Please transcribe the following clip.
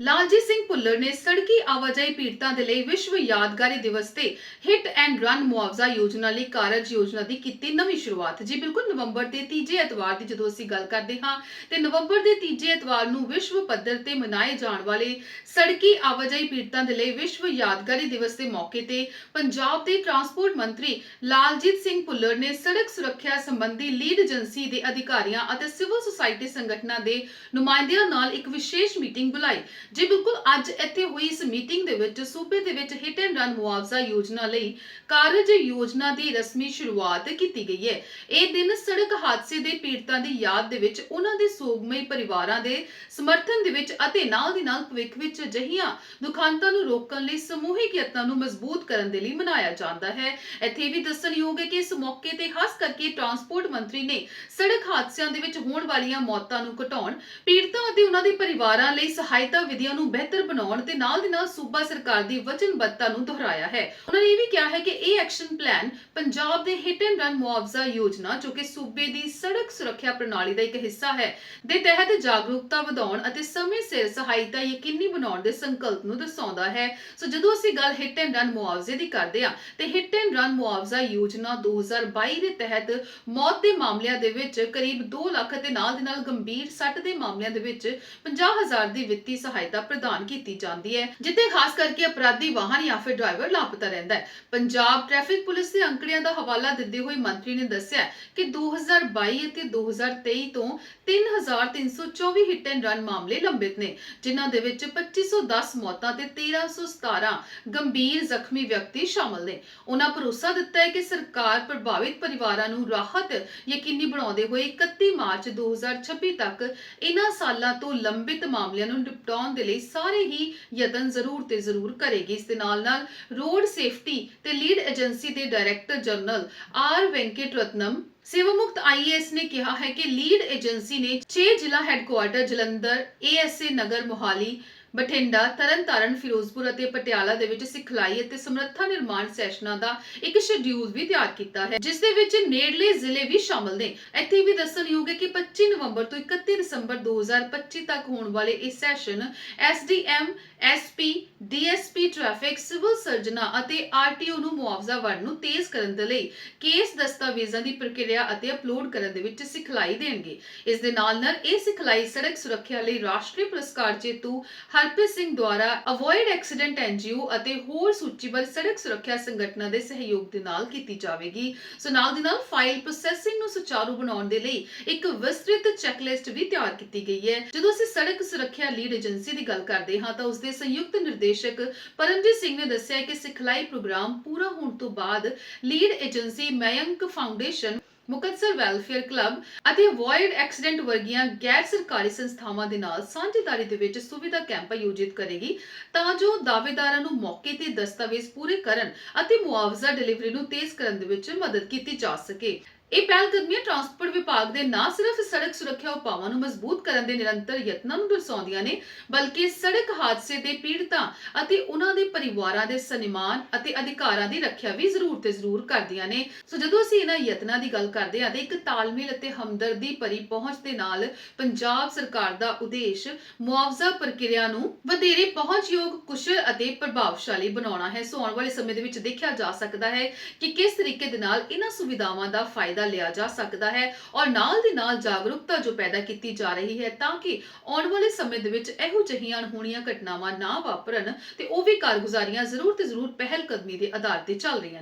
ਲਾਲਜੀਤ ਸਿੰਘ ਭੁੱਲਰ ਨੇ ਸੜਕੀ ਆਵਾਜਾਈ ਪੀੜਤਾਂ ਦੇ ਲਈ ਵਿਸ਼ਵ ਯਾਦਗਾਰੀ ਦਿਵਸ ਤੇ ਹਿੱਟ ਐਂਡ ਰਨ ਮੁਆਵਜ਼ਾ ਯੋਜਨਾ ਲਈ ਕਾਰਜ ਯੋਜਨਾ ਦੀ ਕੀਤੀ ਨਵੀਂ ਸ਼ੁਰੂਆਤ। ਜੀ, ਬਿਲਕੁਲ ਨਵੰਬਰ ਦੇ ਤੀਜੇ ਐਤਵਾਰ ਦੀ ਜਦੋਂ ਅਸੀਂ ਗੱਲ ਕਰਦੇ ਹਾਂ, ਤੇ ਨਵੰਬਰ ਦੇ ਤੀਜੇ ਐਤਵਾਰ ਨੂੰ ਵਿਸ਼ਵ ਪੱਧਰ ਤੇ ਮਨਾਏ ਜਾਣ ਵਾਲੇ ਸੜਕੀ ਆਵਾਜਾਈ ਪੀੜਤਾਂ ਦੇ ਲਈ ਵਿਸ਼ਵ ਯਾਦਗਾਰੀ ਦਿਵਸ ਦੇ ਮੌਕੇ ਤੇ ਪੰਜਾਬ ਦੇ ਟਰਾਂਸਪੋਰਟ ਮੰਤਰੀ ਲਾਲਜੀਤ ਸਿੰਘ ਭੁੱਲਰ ਨੇ ਸੜਕ ਸੁਰੱਖਿਆ ਸੰਬੰਧੀ ਲੀਡ ਏਜੰਸੀ ਦੇ ਅਧਿਕਾਰੀਆਂ ਅਤੇ ਸਿਵਲ ਸੁਸਾਇਟੀ ਸੰਗਠਨਾਂ ਦੇ ਨੁਮਾਇੰਦਿਆਂ ਨਾਲ ਇੱਕ ਵਿਸ਼ੇਸ਼ ਮੀਟਿੰਗ ਬੁਲਾਈ। ਜੀ ਬਿਲਕੁਲ, ਅੱਜ ਇੱਥੇ ਹੋਈ ਇਸ ਮੀਟਿੰਗ ਦੇ ਵਿੱਚ ਸੂਬੇ ਦੇ ਵਿੱਚ ਹਿੱਟ ਐਂਡ ਰਨ ਮੁਆਵਜ਼ਾ ਯੋਜਨਾ ਲਈ ਕਾਰਜ ਯੋਜਨਾ ਦੀ ਰਸਮੀ ਸ਼ੁਰੂਆਤ ਕੀਤੀ ਗਈ ਹੈ। ਇਹ ਦਿਨ ਸੜਕ ਹਾਦਸੇ ਦੇ ਪੀੜਤਾਂ ਦੀ ਯਾਦ ਦੇ ਵਿੱਚ ਉਹਨਾਂ ਦੇ ਸੋਗਮਈ ਪਰਿਵਾਰਾਂ ਦੇ ਸਮਰਥਨ ਦੇ ਵਿੱਚ ਅਤੇ ਨਾਲ ਦੀ ਨਾਲ ਭਵਿੱਖ ਵਿੱਚ ਅਜਿਹੀਆਂ ਦੁਖਾਂਤਾਂ ਨੂੰ ਰੋਕਣ ਲਈ ਸਮੂਹਿਕ ਯਤਨਾਂ ਨੂੰ ਮਜ਼ਬੂਤ ਕਰਨ ਦੇ ਲਈ ਮਨਾਇਆ ਜਾਂਦਾ ਹੈ। ਇੱਥੇ ਇਹ ਵੀ ਦੱਸਣਯੋਗ ਹੈ ਕਿ ਇਸ ਮੌਕੇ ਤੇ ਖਾਸ ਕਰਕੇ ਟਰਾਂਸਪੋਰਟ ਮੰਤਰੀ ਨੇ ਸੜਕ ਹਾਦਸਿਆਂ ਦੇ ਵਿੱਚ ਹੋਣ ਵਾਲੀਆਂ ਮੌਤਾਂ ਨੂੰ ਘਟਾਉਣ, ਪੀੜਤਾਂ ਅਤੇ ਉਹਨਾਂ ਦੇ ਪਰਿਵਾਰਾਂ ਲਈ ਸਹਾਇਤਾ ਵਿਧੀਆਂ ਨੂੰ ਬਿਹਤਰ ਬਣਾਉਣ ਤੇ ਨਾਲ ਦੀ ਨਾਲ ਸੂਬਾ ਸਰਕਾਰ ਦੀ ਵਚਨਬੱਧਤਾ ਨੂੰ ਦੁਹਰਾਇਆ ਹੈ। ਉਹਨਾਂ ਨੇ ਇਹ ਵੀ ਕਿਹਾ ਹੈ ਕਿ ਇਹ ਐਕਸ਼ਨ ਪਲਾਨ ਪੰਜਾਬ ਦੇ ਹਿੱਟ ਐਂਡ ਰਨ ਮੁਆਵਜ਼ਾ ਯੋਜਨਾ, ਜੋ ਕਿ ਸੂਬੇ ਦੀ ਸੜਕ ਸੁਰੱਖਿਆ ਪ੍ਰਣਾਲੀ ਦਾ ਇੱਕ ਹਿੱਸਾ ਹੈ, ਦੇ ਤਹਿਤ ਜਾਗਰੂਕਤਾ ਵਧਾਉਣ ਅਤੇ ਸਮੇਂ ਸਿਰ ਸਹਾਇਤਾ ਯਕੀਨੀ ਬਣਾਉਣ ਦੇ ਸੰਕਲਪ ਨੂੰ ਦਰਸਾਉਂਦਾ ਹੈ। ਸੋ ਜਦੋਂ ਅਸੀਂ ਗੱਲ ਹਿੱਟ ਐਂਡ ਰਨ ਮੁਆਵਜ਼ੇ ਦੀ ਕਰਦੇ ਹਾਂ, ਤੇ ਹਿੱਟ ਐਂਡ ਰਨ ਮੁਆਵਜ਼ਾ ਯੋਜਨਾ 2022 ਦੇ ਤਹਿਤ ਮੌਤ ਦੇ ਮਾਮਲਿਆਂ ਦੇ ਵਿੱਚ ਕਰੀਬ 2 ਲੱਖ ਅਤੇ ਨਾਲ ਦੇ ਨਾਲ ਗੰਭੀਰ ਸੱਟ ਦੇ ਮਾਮਲਿਆਂ ਦੇ ਵਿੱਚ 50000 ਦੀ ਵਿੱਤੀ ਸਹਾਇਤਾ ਪ੍ਰਦਾਨ ਕੀਤੀ ਜਾਂਦੀ ਹੈ, ਜਿੱਥੇ ਖਾਸ ਕਰਕੇ ਅਪਰਾਧੀ ਵਾਹਨ ਜਾਂ ਫਿਰ ਡਰਾਈਵਰ ਲਾਪਤਾ ਰਹਿੰਦਾ ਹੈ। ਪੰਜਾਬ ਟ੍ਰੈਫਿਕ ਪੁਲਿਸ ਦੇ ਅੰਕੜਿਆਂ ਦਾ ਹਵਾਲਾ ਦਿੰਦੇ ਹੋਏ ਮੰਤਰੀ ਨੇ ਦੱਸਿਆ ਕਿ 2022 ਅਤੇ 2023 ਤੋਂ 3324 ਹਿੱਟ ਐਂਡ ਰਨ ਮਾਮਲੇ ਲੰਬਿਤ ਨੇ, ਜਿਨ੍ਹਾਂ ਦੇ ਵਿੱਚ 2510 ਮੌਤਾਂ ਤੇ 1317 ਗੰਭੀਰ ਜ਼ਖਮੀ ਵਿਅਕਤੀ ਸ਼ਾਮਲ ਨੇ। ਉਹਨਾਂ ਭਰੋਸਾ ਦਿੱਤਾ ਹੈ ਕਿ ਸਰਕਾਰ ਪ੍ਰਭਾਵਿਤ ਪਰਿਵਾਰਾਂ ਨੂੰ ਰਾਹਤ ਯਕੀਨੀ ਬਣਾਉਂਦੇ ਹੋਏ 31 ਮਾਰਚ 2026 ਤੱਕ ਇਹਨਾਂ ਸਾਲਾਂ ਤੋਂ ਲੰਬਿਤ ਮਾਮਲਿਆਂ ਨੂੰ ਨਿਪਟਾਉਣ ਦੇ ਲਈ ਸਾਰੇ ਹੀ ਯਤਨ ਜ਼ਰੂਰ ਤੇ ਜ਼ਰੂਰ ਕਰੇਗੀ। ਇਸ ਦੇ ਨਾਲ ਨਾਲ ਰੋਡ ਸੇਫਟੀ ਤੇ ਲੀਡ ਏਜੰਸੀ ਦੇ director general R Venkat Ratnam ਸੇਵਾ ਮੁਕਤ ਆਈਏਐਸ ਨੇ ਕਿਹਾ ਹੈ ਕਿ ਲੀਡ ਏਜੰਸੀ ਨੇ 6 ਜ਼ਿਲ੍ਹਾ ਹੈੱਡਕੁਆਰਟਰ ਜਲੰਧਰ ਏਐਸਏ ਨਗਰ ਮੋਹਾਲੀ ਬਠਿੰਡਾ, ਤਰਨਤਾਰਨ, ਫਿਰੋਜ਼ਪੁਰ ਅਤੇ ਪਟਿਆਲਾ ਦੇ ਵਿੱਚ ਸਿਖਲਾਈ ਅਤੇ ਸਮਰੱਥਾ ਨਿਰਮਾਣ ਸੈਸ਼ਨਾਂ ਦਾ ਇੱਕ ਸ਼ਡਿਊਲ ਵੀ ਤਿਆਰ ਕੀਤਾ ਹੈ, ਜਿਸ ਦੇ ਵਿੱਚ ਨੇੜਲੇ ਜ਼ਿਲ੍ਹੇ ਵੀ ਸ਼ਾਮਲ ਨੇ। ਇੱਥੇ ਵੀ ਦੱਸਣਯੋਗ ਹੈ ਕਿ 25 ਨਵੰਬਰ ਤੋਂ 31 ਦਸੰਬਰ 2025 ਤੱਕ ਹੋਣ ਵਾਲੇ ਇਹ session SDM, SP, DSP, traffic, civil ਸਰਜਨਾ ਅਤੇ ਆਰਟੀਓ ਨੂੰ ਮੁਆਵਜ਼ਾ ਵੰਡ ਨੂੰ ਤੇਜ਼ ਕਰਨ ਦੇ ਲਈ ਕੇਸ ਦਸਤਾਵੇਜ਼ਾਂ ਦੀ ਪ੍ਰਕਿਰਿਆ ਅਤੇ ਅਪਲੋਡ ਕਰਨ ਦੇ ਵਿੱਚ ਸਿਖਲਾਈ ਦੇਣਗੇ। ਇਸ ਦੇ ਨਾਲ ਨਾਲ ਇਹ ਸਿਖਲਾਈ ਸੜਕ ਸੁਰੱਖਿਆ ਲਈ ਰਾਸ਼ਟਰੀ ਪੁਰਸਕਾਰ ਜੇਤੂ ਹਰਪ੍ਰੀਤ ਸਿੰਘ ਦੁਆਰਾ ਅਵੋਇਡ ਐਕਸੀਡੈਂਟ ਐਨਜੀਓ ਅਤੇ ਹੋਰ ਸੂਚੀਬੱਧ ਸੜਕ ਸੁਰੱਖਿਆ ਸੰਗਠਨਾਂ ਦੇ ਸਹਿਯੋਗ ਦੇ ਨਾਲ ਕੀਤੀ ਜਾਵੇਗੀ। ਸੋ ਨਾਲ ਦੀ ਨਾਲ ਫਾਈਲ ਪ੍ਰੋਸੈਸਿੰਗ ਨੂੰ ਸੁਚਾਰੂ ਬਣਾਉਣ ਦੇ ਲਈ ਇੱਕ ਵਿਸਤ੍ਰਿਤ ਚੈਕਲਿਸਟ ਵੀ ਤਿਆਰ ਕੀਤੀ ਗਈ ਹੈ। ਜਦੋਂ ਅਸੀਂ ਸੜਕ ਸੁਰੱਖਿਆ ਲੀਡ ਏਜੰਸੀ ਦੀ ਗੱਲ ਕਰਦੇ ਹਾਂ, ਤਾਂ ਉਸ ਦੇ ਸੰਯੁਕਤ ਨਿਰਦੇਸ਼ਕ ਪਰਮਜੀਤ ਸਿੰਘ ਨੇ ਦੱਸਿਆ ਕਿ ਸਿਖਲਾਈ ਪ੍ਰੋਗਰਾਮ ਪੂਰਾ ਹੋਣ ਤੋਂ ਬਾਅਦ lead agency Mayank foundation Muktsar welfare club ਅਤੇ ਅਵੋਇਡ ਐਕਸੀਡੈਂਟ ਵਰਗੀਆਂ ਗੈਰ ਸਰਕਾਰੀ ਸੰਸਥਾਵਾਂ ਦੇ ਨਾਲ ਸਾਂਝੇਦਾਰੀ ਦੇ ਵਿੱਚ ਸੁਵਿਧਾ ਕੈਂਪ ਆਯੋਜਿਤ ਕਰੇਗੀ। ਤਾਂ ਜੋ ਦਾਅਵੇਦਾਰਾਂ ਨੂੰ ਮੌਕੇ ਤੇ ਦਸਤਾਵੇਜ਼ ਪੂਰੇ ਕਰਨ ਅਤੇ ਮੁਆਵਜ਼ਾ ਡਿਲੀਵਰੀ ਨੂੰ ਤੇਜ਼ ਕਰਨ ਦੇ ਵਿੱਚ ਮਦਦ ਕੀਤੀ ਜਾ ਸਕੇ। ਇਹ ਪਹਿਲਕਦਮੀਆਂ ਟਰਾਂਸਪੋਰਟ ਵਿਭਾਗ ਦੇ ਨਾ ਸਿਰਫ ਸੜਕ ਸੁਰੱਖਿਆ ਉਪਾਵਾਂ ਨੂੰ ਮਜ਼ਬੂਤ ਕਰਨ ਦੇ ਨਿਰੰਤਰ ਯਤਨਾਂ ਨੂੰ ਦਰਸਾਉਂਦੀਆਂ ਨੇ, ਬਲਕਿ ਸੜਕ ਹਾਦਸੇ ਦੇ ਪੀੜਤਾਂ ਅਤੇ ਉਹਨਾਂ ਦੇ ਪਰਿਵਾਰਾਂ ਦੇ ਸਨਮਾਨ ਅਤੇ ਅਧਿਕਾਰਾਂ ਦੀ ਰੱਖਿਆ ਵੀ ਜ਼ਰੂਰ ਤੇ ਜ਼ਰੂਰ ਕਰਦੀਆਂ ਨੇ। ਸੋ ਜਦੋਂ ਅਸੀਂ ਇਹਨਾਂ ਯਤਨਾਂ ਦੀ ਗੱਲ ਕਰਦੇ ਹਾਂ ਤਾਂ ਇੱਕ ਤਾਲਮੇਲ ਅਤੇ ਹਮਦਰਦੀ ਭਰੀ ਪਹੁੰਚ ਦੇ ਨਾਲ ਪੰਜਾਬ ਸਰਕਾਰ ਦਾ ਉਦੇਸ਼ ਮੁਆਵਜ਼ਾ ਪ੍ਰਕਿਰਿਆ ਨੂੰ ਵਧੇਰੇ ਪਹੁੰਚਯੋਗ, ਕੁਸ਼ਲ ਅਤੇ ਪ੍ਰਭਾਵਸ਼ਾਲੀ ਬਣਾਉਣਾ ਹੈ। ਸੋ ਆਉਣ ਵਾਲੇ ਸਮੇਂ ਦੇ ਵਿੱਚ ਦੇਖਿਆ ਜਾ ਸਕਦਾ ਹੈ ਕਿ ਕਿਸ ਤਰੀਕੇ ਦੇ ਨਾਲ ਇਹਨਾਂ ਸੁਵਿਧਾਵਾਂ ਦਾ ਫਾਇਦਾ ਲਿਆ ਜਾ ਸਕਦਾ ਹੈ ਔਰ ਨਾਲ ਦੀ ਨਾਲ ਜਾਗਰੂਕਤਾ ਜੋ ਪੈਦਾ ਕੀਤੀ ਜਾ ਰਹੀ ਹੈ ਤਾਂ ਕਿ ਆਉਣ ਵਾਲੇ ਸਮੇਂ ਦੇ ਵਿੱਚ ਇਹੋ ਜਿਹੀਆਂ ਹੋਣੀਆਂ ਘਟਨਾਵਾਂ ਨਾ ਵਾਪਰਨ ਤੇ ਉਹ ਵੀ ਕਾਰਗੁਜ਼ਾਰੀਆਂ ਜ਼ਰੂਰ ਤੇ ਜ਼ਰੂਰ ਪਹਿਲ ਕਦਮੀ ਦੇ ਆਧਾਰ ਤੇ ਚੱਲ ਰਹੀਆਂ ਨੇ।